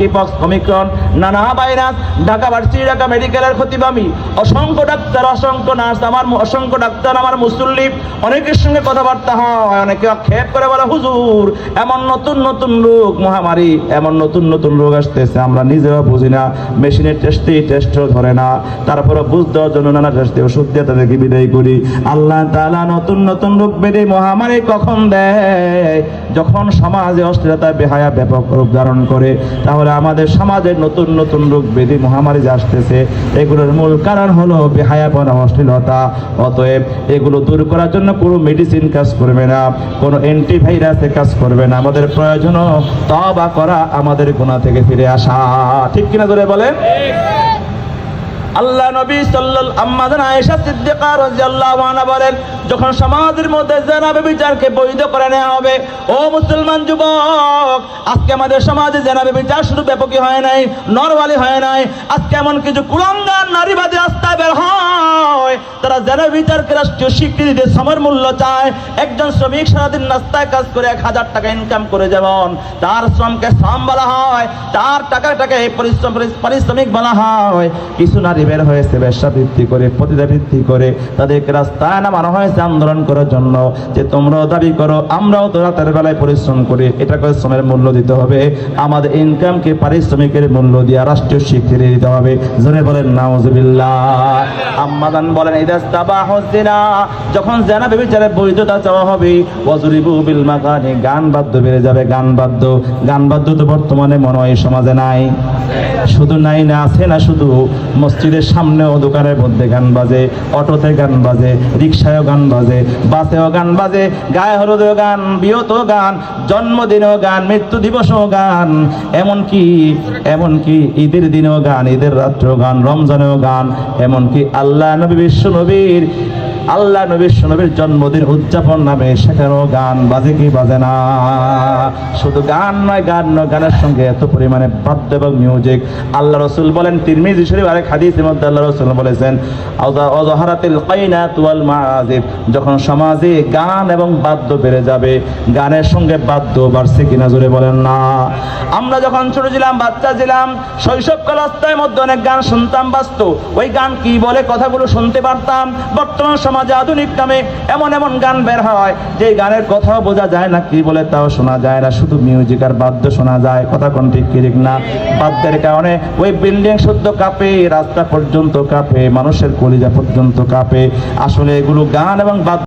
Monkey pox Omicron নানা virus Dhaka varsity Dhaka মেডিকেলের ক্ষতিবামী অসংখ্য ডাক্তার, অসংখ্য নার্স আমার অসংখ্য ডাক্তার, আমার মুসল্লি, অনেকের সঙ্গে কথাবার্তা হয়, অনেকে আক্ষেপ করে বলে, হুজুর, এমন নতুন নতুন রোগ, মহামারী, এমন নতুন নতুন রোগ আসতেছে, আমরা নিজেও বুঝি না মেশিনের টেস্টে টেস্টও ধরে না তারপরে বুঝতে দেওয়ার জন্য নানা টেস্টে ওষুধ দিয়ে তাদেরকে বিদায় করি। আল্লাহ তাআলা নতুন নতুন রোগ বেঁধে মহামারী কখন দেয়? যখন সমাজে অস্থিরতা, বেহায়া, ব্যাপক রূপ ধারণ করে, তাহলে আমাদের সমাজের নতুন নতুন রোগ বেদি মহামারী আসতেছে, এগুলোর মূল কারণ হলো বেহায়াপনা, অশ্লীলতা। অতএব এগুলো দূর করার জন্য কোনো মেডিসিন কাজ করবে না, কোনো অ্যান্টিভাইরাসে কাজ করবে না। আমাদের প্রয়োজন তবা করা আমাদের গুণা থেকে ফিরে আসা। ঠিক কিনা ধরে বলেন? আল্লাহ নবী সাল্লাল আম্মাদান আয়েশা সিদ্দিকা রাদিয়াল্লাহু আনহা বলেন, যখন সমাজের মধ্যে জেনাবে বিচারকে বৈধ করে নেওয়া হবে, ও মুসলমান যুবক, আজকে আমাদের সমাজে জেনাবে বিচার শুধু ব্যাপকই হয় নাই, নরওয়ালি হয় নাই, আজকে এমন কিছু কুলঙ্গার, নারীবাদী রাস্তায় বের হয় মূল্য চায়, একজন শ্রমিক সারাদিন রাস্তায় কাজ করে এক হাজার টাকা ইনকাম করে যেমন, তার শ্রমকে শ্রম বলা হয়, তার টাকাটাকে পরিশ্রম পারিশ্রমিক বলা হয়। কিছু নারী বের হয়েছে, ব্যবসা বৃদ্ধি করে বৃদ্ধি করে আন্দোলন করার জন্য। যে তোমরাও দাবি করো, আমরাও তো রাতের বেলায় পরিশ্রম করি, এটাকে শ্রমের মূল্য দিতে হবে। আমাদের ইনকামকে পারিশ্রমিকের মূল্য দিয়ে রাষ্ট্রীয় স্বীকৃতি দিতে হবে। জোরে বলেন, নাউজুবিল্লাহ। আম্মাদান বলেন ইদাস্তাবা হসিনা যখন জানা বেবিচারে বৈধতা চাওয়া হবে, ওয়াজুরিবু বিল মাকানি, গান বাদ্য বেড়ে যাবে, গান বাদ্য। গান বাদ্য তো বর্তমানে মনে হয় সমাজে নাই। শুধু নাই না, আছে না শুধু মসজিদের সামনেও দোকানের মধ্যে গান বাজে, অটোতে গান বাজে, রিক্সায়ও গান বাজে, বাসেও গান বাজে, গায়ে হলুদেও গান, বিয়েতেও গান, জন্মদিনেও গান, মৃত্যু দিবসেও গান, এমনকি এমনকি ঈদের দিনেও গান, ঈদের রাত্রেও গান, রমজানেও গান, এমনকি আল্লাহ নবী, বিশ্ব নবীর আল্লাহ নবী নবীর জন্মদিন উদযাপন নামে সেখানেও গান বাজে কি বাজে না। শুধু গান নয় গান নয়, গানের সঙ্গে এত পরিমাণে বাদ্য এবং মিউজিক আল্লাহ রসুল বলেন, তিরমিজি শরীফ আরেক হাদিসের মধ্যে আল্লাহ রসুল বলেছেন অজহারাতিল কাইনাত ওয়াল মাআজিব যখন সমাজে গান এবং বাদ্য বেড়ে যাবে, গানের সঙ্গে বাদ্য বাড়ছে কিনা জোরে বলেন না। আমরা যখন ছোট ছিলাম, বাচ্চা ছিলাম শৈশবকাল অবস্থায় মধ্যে অনেক গান শুনতাম বাস্তু ওই গান কি বলে কথাগুলো শুনতে পারতাম। বর্তমান সমাজে আধুনিক নামে এমন এমন গান বের হয়, যে গানের কথাও বোঝা যায় না, কি বলে তাও শোনা যায় না। শুধু মিউজিক আর বাদ্য শোনা যায়, কথা কোন ঠিক ঠিক না। বাদ্যের কারণে ওই বিল্ডিং শুদ্ধ কাঁপে, রাস্তা পর্যন্ত কাঁপে, মানুষের কলিজা পর্যন্ত কাঁপে। আসলে এগুলো গান এবং বাদ্য